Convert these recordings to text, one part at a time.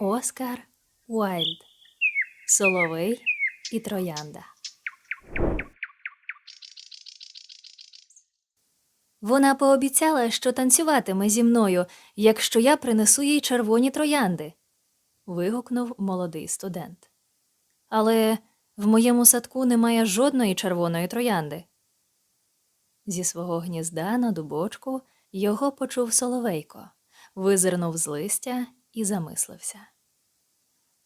Оскар Уайльд Соловей і Троянда. Вона пообіцяла, що танцюватиме зі мною, якщо я принесу їй червоні троянди. вигукнув молодий студент. Але в моєму садку немає жодної червоної троянди. Зі свого гнізда на дубочку його почув соловейко, визирнув з листя і замислився.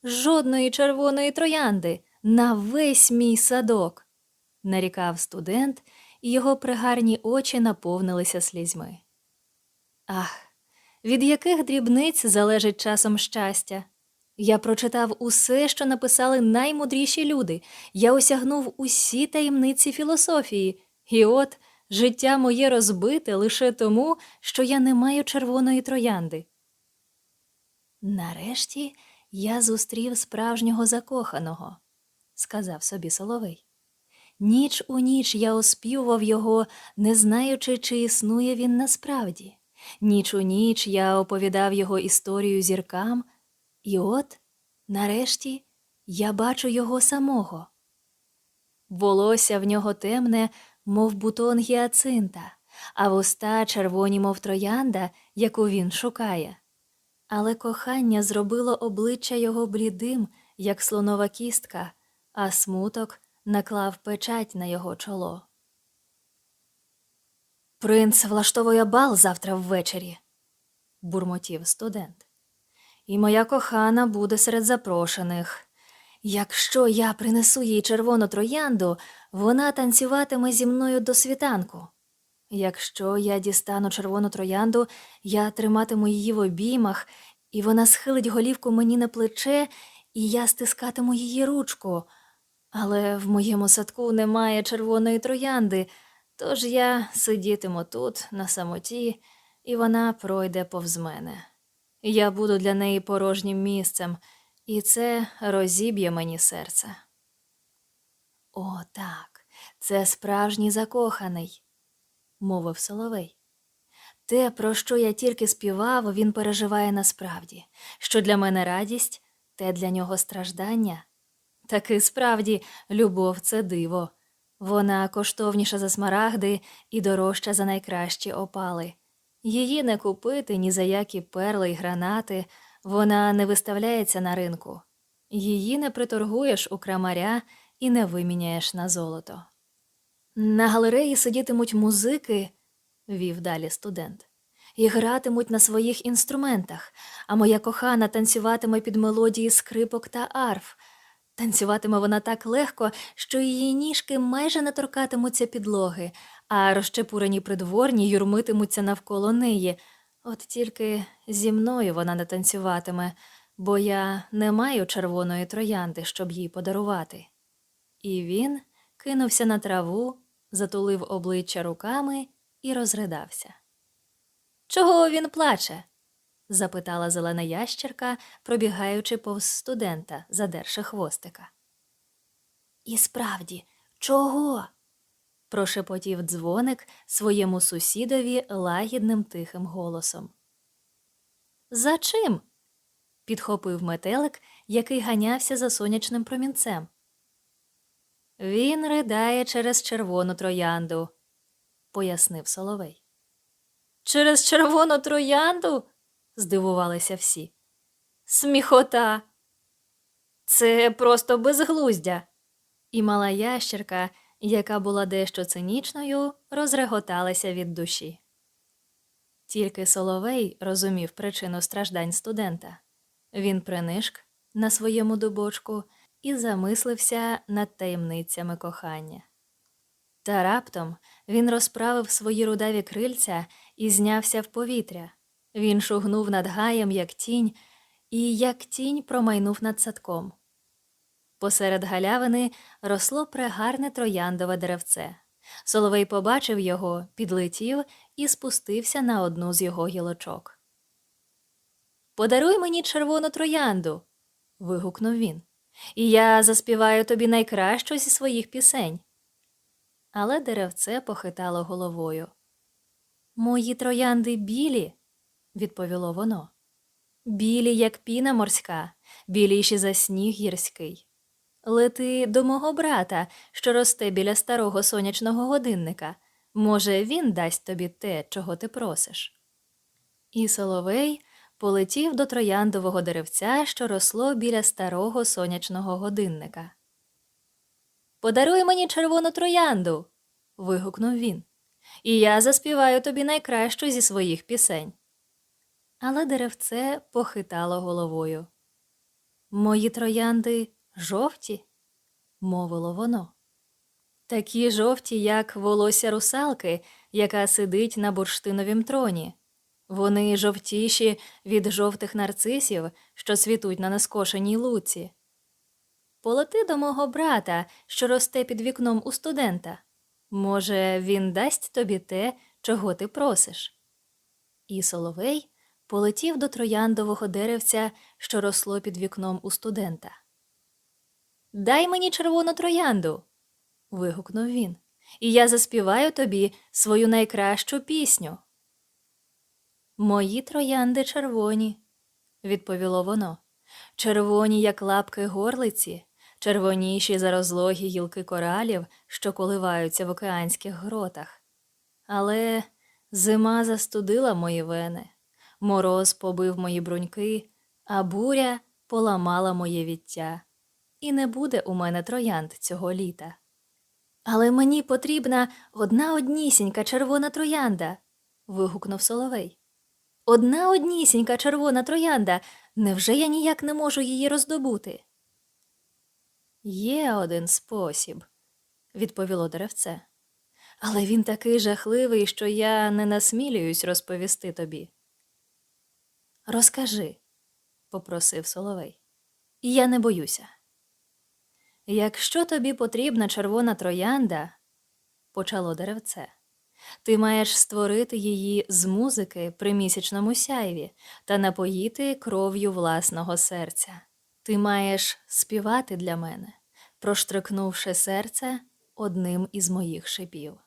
Жодної червоної троянди на весь мій садок, нарікав студент, і його пригарні очі наповнилися слізьми. Ах, від яких дрібниць залежить часом щастя? Я прочитав усе, що написали наймудріші люди. Я осягнув усі таємниці філософії, і от життя моє розбите лише тому, що я не маю червоної троянди. Нарешті я зустрів справжнього закоханого, сказав собі Соловей. Ніч у ніч я оспівував його, не знаючи, чи існує він насправді. Ніч у ніч я оповідав його історію зіркам, і от, нарешті, я бачу його самого. Волосся в нього темне, мов бутон гіацинта, а вуста червоні, мов троянда, яку він шукає. Але кохання зробило обличчя його блідим, як слонова кістка, а смуток наклав печать на його чоло. Принц влаштовує бал завтра ввечері, бурмотів студент. І моя кохана буде серед запрошених. Якщо я принесу їй червону троянду, вона танцюватиме зі мною до світанку. Якщо я дістану червону троянду, я триматиму її в обіймах, і вона схилить голівку мені на плече, і я стискатиму її ручку. Але в моєму садку немає червоної троянди, тож я сидітиму тут, на самоті, і вона пройде повз мене. Я буду для неї порожнім місцем, і це розіб'є мені серце. О, так, це справжній закоханий, мовив Соловей. Те, про що я тільки співав, він переживає насправді, що для мене радість, те для нього страждання. Таки справді, любов це диво. Вона коштовніша за смарагди і дорожча за найкращі опали. Її не купити ні за які перли й гранати, вона не виставляється на ринку. Її не приторгуєш у крамаря і не виміняєш на золото. На галереї сидітимуть музики, вів далі студент, і гратимуть на своїх інструментах, а моя кохана танцюватиме під мелодії скрипок та арф. Танцюватиме вона так легко, що її ніжки майже не торкатимуться підлоги, а розчепурені придворні юрмитимуться навколо неї. От тільки зі мною вона не танцюватиме, бо я не маю червоної троянди, щоб їй подарувати. І він кинувся на траву, затулив обличчя руками і розридався. Чого він плаче? запитала зелена ящерка, пробігаючи повз студента, задерши хвостика. І справді, чого? прошепотів дзвоник своєму сусідові лагідним тихим голосом. За чим? підхопив метелик, який ганявся за сонячним промінцем. Він ридає через червону троянду, пояснив Соловей. Через червону троянду? здивувалися всі. Сміхота. Це просто безглуздя. І мала ящерка, яка була дещо цинічною, розреготалася від душі. Тільки Соловей розумів причину страждань студента. Він принишк на своєму дубочку і замислився над таємницями кохання. Та раптом він розправив свої рудаві крильця і знявся в повітря. Він шугнув над гаєм, як тінь, і як тінь промайнув над садком. Посеред галявини росло прегарне трояндове деревце. Соловей побачив його, підлетів і спустився на одну з його гілочок. Подаруй мені червону троянду. вигукнув він, і я заспіваю тобі найкращу зі своїх пісень. Але деревце похитало головою. Мої троянди білі, відповіло воно. білі, як піна морська, біліші за сніг гірський. Лети до мого брата, що росте біля старого сонячного годинника. Може, він дасть тобі те, чого ти просиш. І Соловей полетів до трояндового деревця, що росло біля старого сонячного годинника. Подаруй мені червону троянду. вигукнув він. І я заспіваю тобі найкращу зі своїх пісень. Але деревце похитало головою. Мої троянди жовті, мовило воно. Такі жовті, як волосся русалки, яка сидить на бурштиновім троні. Вони жовтіші від жовтих нарцисів, що світуть на нескошеній луці. Полети до мого брата, що росте під вікном у студента. Може, він дасть тобі те, чого ти просиш. І Соловей полетів до трояндового деревця, що росло під вікном у студента. Дай мені червону троянду. вигукнув він, і я заспіваю тобі свою найкращу пісню. Мої троянди червоні, відповіло воно. Червоні, як лапки горлиці, червоніші за розлогі гілки коралів, що коливаються в океанських гротах. Але зима застудила мої вени, мороз побив мої бруньки, а буря поламала моє віття. І не буде у мене троянд цього літа. Але мені потрібна одна однісінька червона троянда. вигукнув Соловей. Одна однісінька червона троянда. Невже я ніяк не можу її роздобути? Є один спосіб, відповіло деревце. Але він такий жахливий, що я не насмілююсь розповісти тобі. Розкажи, попросив Соловей. Я не боюся. Якщо тобі потрібна червона троянда, почало деревце, ти маєш створити її з музики при місячному сяйві та напоїти кров'ю власного серця. Ти маєш співати для мене, проштрикнувши серце одним із моїх шипів.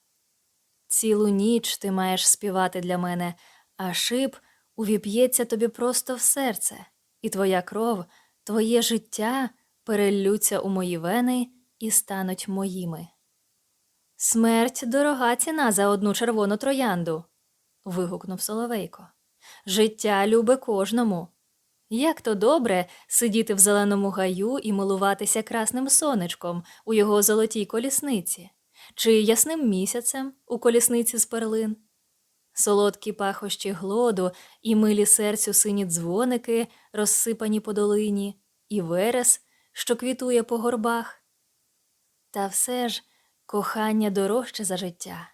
Цілу ніч ти маєш співати для мене, а шип увіп'ється тобі просто в серце, і твоя кров, твоє життя переллються у мої вени і стануть моїми. Смерть дорога ціна за одну червону троянду. вигукнув Соловейко. Життя любе кожному. Як то добре сидіти в зеленому гаю і милуватися красним сонечком у його золотій колісниці, чи ясним місяцем у колісниці з перлин. Солодкі пахощі глоду і милі серцю сині дзвоники, розсипані по долині, і верес, що квітує по горбах. Та все ж кохання дорожче за життя,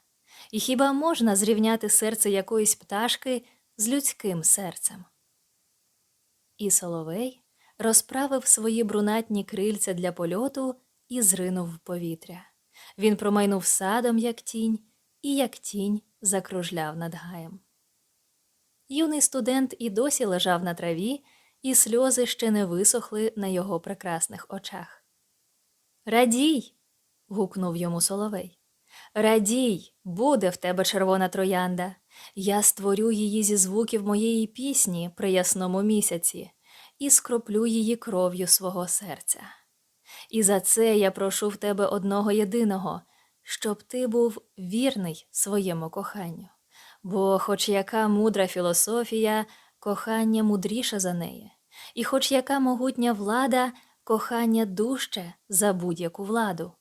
і хіба можна зрівняти серце якоїсь пташки з людським серцем? І Соловей розправив свої брунатні крильця для польоту і зринув в повітря. Він промайнув садом, як тінь, і як тінь закружляв над гаєм. Юний студент і досі лежав на траві, і сльози ще не висохли на його прекрасних очах. Радій. Гукнув йому Соловей. Радій, буде в тебе червона троянда. Я створю її зі звуків моєї пісні при ясному місяці і скроплю її кров'ю свого серця. І за це я прошу в тебе одного єдиного, щоб ти був вірний своєму коханню. Бо, хоч яка мудра філософія, кохання мудріше за неї, і хоч яка могутня влада, кохання дужче за будь-яку владу,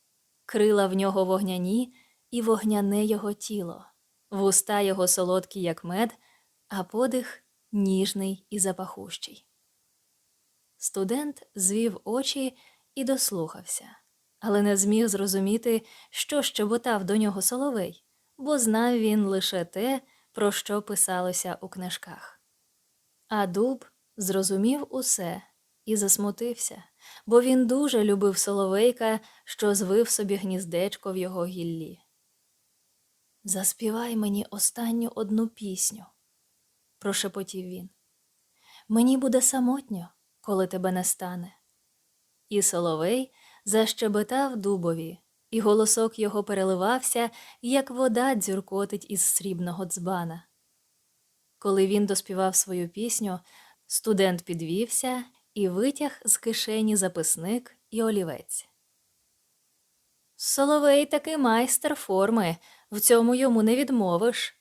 крила в нього вогняні і вогняне його тіло, вуста його солодкі, як мед, а подих ніжний і запахущий. Студент звів очі і дослухався, але не зміг зрозуміти, що щеботав до нього соловей, бо знав він лише те, про що писалося у книжках. А дуб зрозумів усе і засмутився, бо він дуже любив соловейка, що звив собі гніздечко в його гіллі. Заспівай мені останню одну пісню, прошепотів він. Мені буде самотньо, коли тебе не стане. І соловей защебетав дубові, і голосок його переливався, як вода дзюркотить із срібного дзбана. Коли він доспівав свою пісню, Студент підвівся і витяг з кишені записник і олівець. Соловей таки майстер форми, в цьому йому не відмовиш,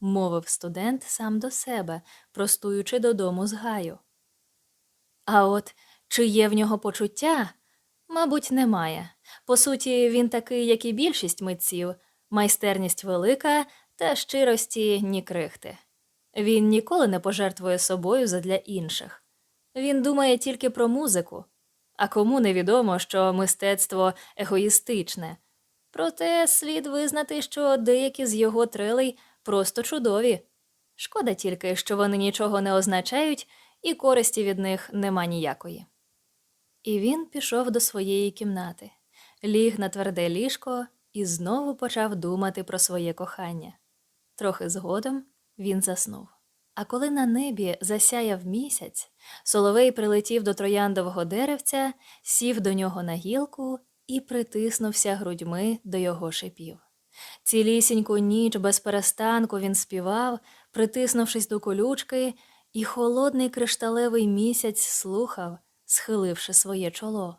мовив студент сам до себе, простуючи додому з гаю. А от чи є в нього почуття? Мабуть, немає. По суті, він такий, як і більшість митців, майстерність велика та щирості ні крихти. Він ніколи не пожертвує собою задля інших. Він думає тільки про музику, а кому невідомо, що мистецтво егоїстичне. Проте слід визнати, що деякі з його трелей просто чудові. Шкода тільки, що вони нічого не означають, і користі від них нема ніякої. І він пішов до своєї кімнати, ліг на тверде ліжко і знову почав думати про своє кохання. Трохи згодом він заснув. А коли на небі засяяв місяць, Соловей прилетів до трояндового деревця, сів до нього на гілку і притиснувся грудьми до його шипів. Цілісіньку ніч без перестанку він співав, притиснувшись до колючки, і холодний кришталевий місяць слухав, схиливши своє чоло.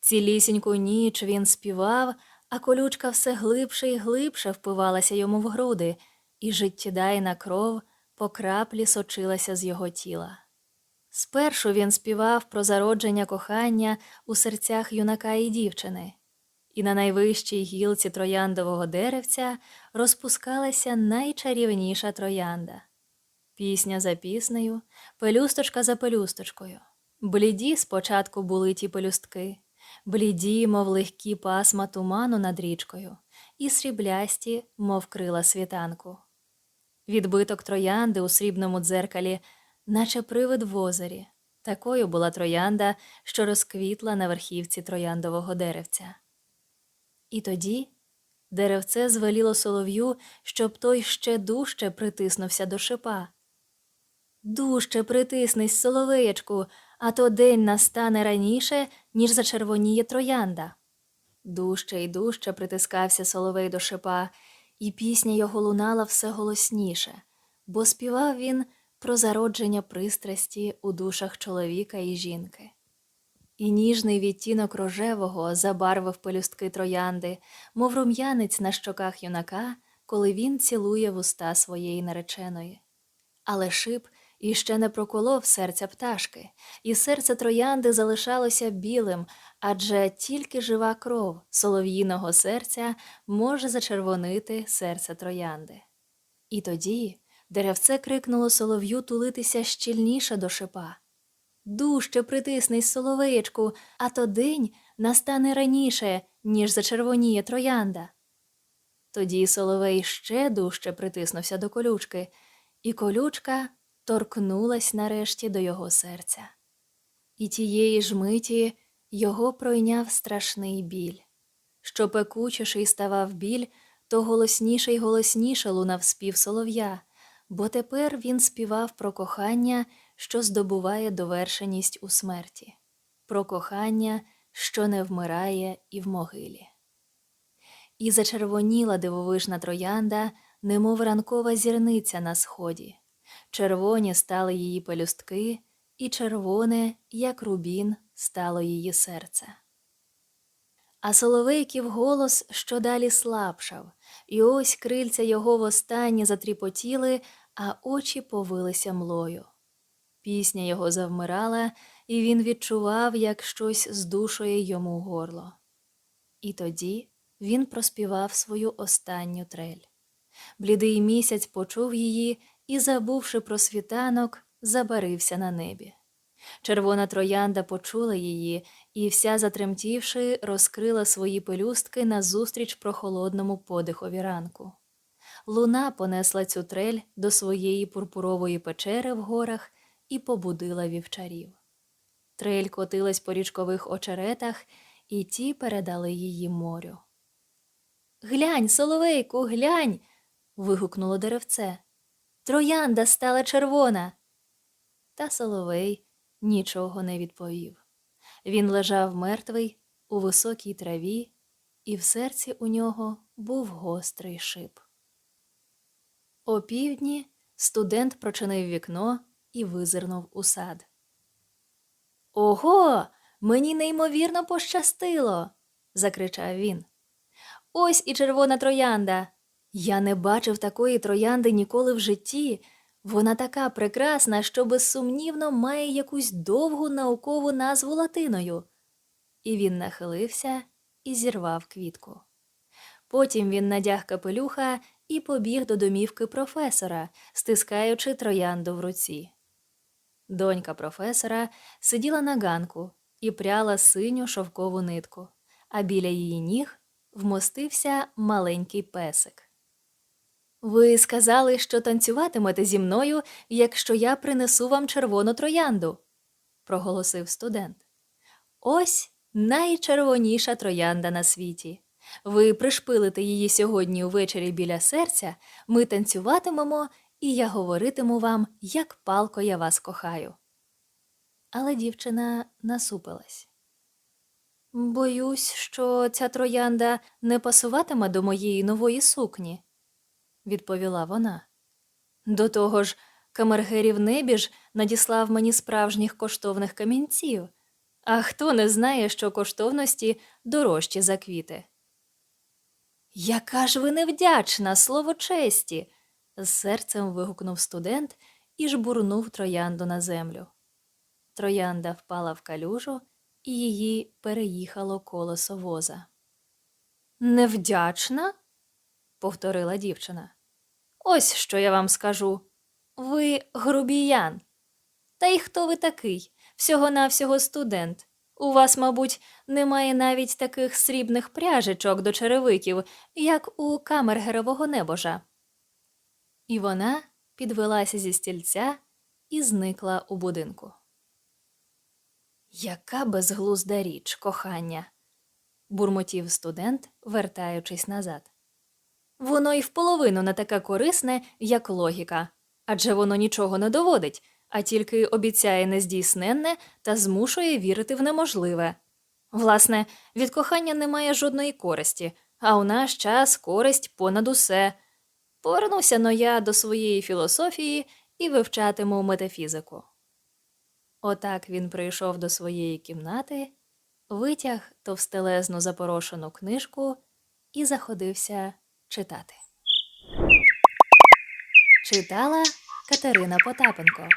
Цілісіньку ніч він співав, а колючка все глибше і глибше впивалася йому в груди, і життєдайна кров по краплі сочилася з його тіла. Спершу він співав про зародження кохання у серцях юнака і дівчини, і на найвищій гілці трояндового деревця розпускалася найчарівніша троянда. Пісня за піснею, пелюсточка за пелюсточкою. Бліді спочатку були ті пелюстки, бліді, мов легкі пасма туману над річкою, і сріблясті, мов крила світанку. Відбиток троянди у срібному дзеркалі, наче привид в озері. Такою була троянда, що розквітла на верхівці трояндового деревця. І тоді деревце звеліло солов'ю, щоб той ще дужче притиснувся до шипа. Дужче притиснись, соловеєчку, а то день настане раніше, ніж зачервоніє троянда. Дужче й дужче притискався соловей до шипа, і пісня його лунала все голосніше, бо співав він про зародження пристрасті у душах чоловіка і жінки. І ніжний відтінок рожевого забарвив пелюстки троянди, мов рум'янець на щоках юнака, коли він цілує вуста своєї нареченої. Але шип іще не проколов серця пташки, і серце троянди залишалося білим, адже тільки жива кров солов'їного серця може зачервонити серце троянди. І тоді деревце крикнуло солов'ю тулитися щільніше до шипа. Дужче притиснись, соловеєчку, а то день настане раніше, ніж зачервоніє троянда. Тоді соловей ще дужче притиснувся до колючки, і колючка торкнулась нарешті до його серця. І тієї ж миті його пройняв страшний біль. Що пекучіший ставав біль, то голосніше й голосніше лунав спів солов'я, бо тепер він співав про кохання, що здобуває довершеність у смерті, про кохання, що не вмирає і в могилі. І зачервоніла дивовижна троянда, немов ранкова зірниця на сході. Червоні стали її пелюстки, і червоне, як рубін, стало її серце. А Соловейків голос щодалі слабшав, і ось крильця його востаннє затріпотіли, а очі повилися млою. Пісня його завмирала, і він відчував, як щось здушує йому горло. І тоді він проспівав свою останню трель. Блідий місяць почув її і, забувши про світанок, забарився на небі. Червона троянда почула її і, вся затремтівши, розкрила свої пелюстки назустріч прохолодному подихові ранку. Луна понесла цю трель до своєї пурпурової печери в горах і побудила вівчарів. Трель котилась по річкових очеретах, і ті передали її морю. Глянь, соловейку, глянь. вигукнуло деревце. Троянда стала червона. Та Соловей нічого не відповів. Він лежав мертвий у високій траві, і в серці у нього був гострий шип. О півдні студент прочинив вікно і визирнув у сад. Ого, мені неймовірно пощастило. закричав він. Ось і червона троянда. Я не бачив такої троянди ніколи в житті. Вона така прекрасна, що безсумнівно має якусь довгу наукову назву латиною. І він нахилився і зірвав квітку. Потім він надяг капелюха і побіг до домівки професора, стискаючи троянду в руці. Донька професора сиділа на ганку і пряла синю шовкову нитку, а біля її ніг вмостився маленький песик. Ви сказали, що танцюватимете зі мною, якщо я принесу вам червону троянду, проголосив студент. Ось найчервоніша троянда на світі. Ви пришпилите її сьогодні увечері біля серця, ми танцюватимемо, і я говоритиму вам, як палко я вас кохаю. Але дівчина насупилась. Боюсь, що ця троянда не пасуватиме до моєї нової сукні, відповіла вона. До того ж, камергерів небіж надіслав мені справжніх коштовних камінців, а хто не знає, що коштовності дорожчі за квіти. Яка ж ви невдячна, слово честі. з серцем вигукнув студент і жбурнув троянду на землю. Троянда впала в калюжу, і її переїхало колесо воза. Невдячна? повторила дівчина. Ось що я вам скажу. Ви грубіян. Та й хто ви такий? Всього-навсього студент. У вас, мабуть, немає навіть таких срібних пряжечок до черевиків, як у камергерового небожа. І вона підвелася зі стільця і зникла у будинку. Яка безглузда річ, кохання, бурмотів студент, вертаючись назад. Воно й вполовину не таке корисне, як логіка, адже воно нічого не доводить, а тільки обіцяє нездійсненне та змушує вірити в неможливе. Власне, від кохання немає жодної користі, а у наш час користь понад усе. Повернуся но я до своєї філософії і вивчатиму метафізику. Отак він прийшов до своєї кімнати, витяг товстелезну запорошену книжку і заходився читати. Читала Катерина Потапенко.